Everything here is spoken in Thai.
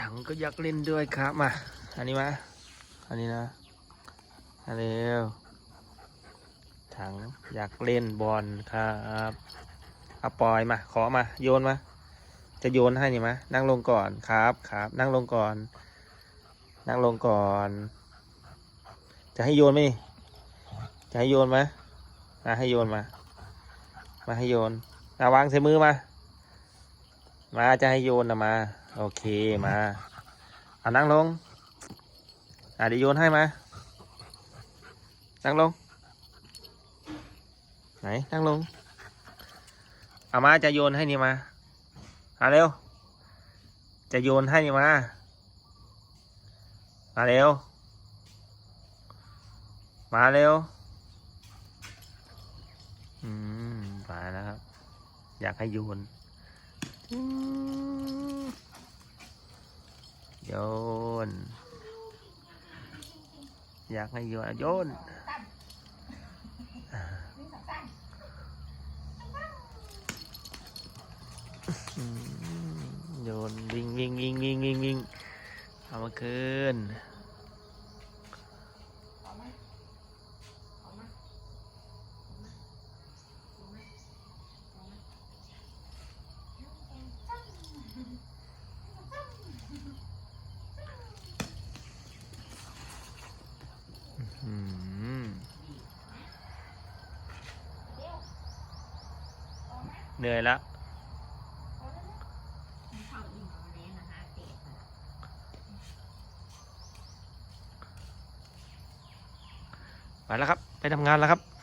ถังก็อยากเล่นด้วยครับมา อันนี้มาอันนี้นะมาเร็วถังอยากเล่นบอลครับเอาปล่อยมา ขอมา โยนมา จะโยนให้นี่มานั่งลงก่อนครับครับ นั่งลงก่อน นั่งลงก่อน จะให้โยนไหมจะให้โยนไหมมาให้โยนมา มาให้โยนมาวางใส่มือมา มาจะให้โยนนะมา โอเคมาเอานั่งลงอะเดี๋ยวโยนให้มา นั่งลง ไหน นั่งลง เอามาจะโยนให้นี่มามาเร็ว จะโยนให้นี่มามาเร็ว มาเร็ว อืม มาแล้วครับ อยากให้โยน โยน อยากให้โยนโยนโยนวิ่งวิ่งวิ่งวิ่งวิ่งวิ่งเอามาคืนอืม เหนื่อยแล้วไปแล้วครับ ไปทำงานแล้วครับ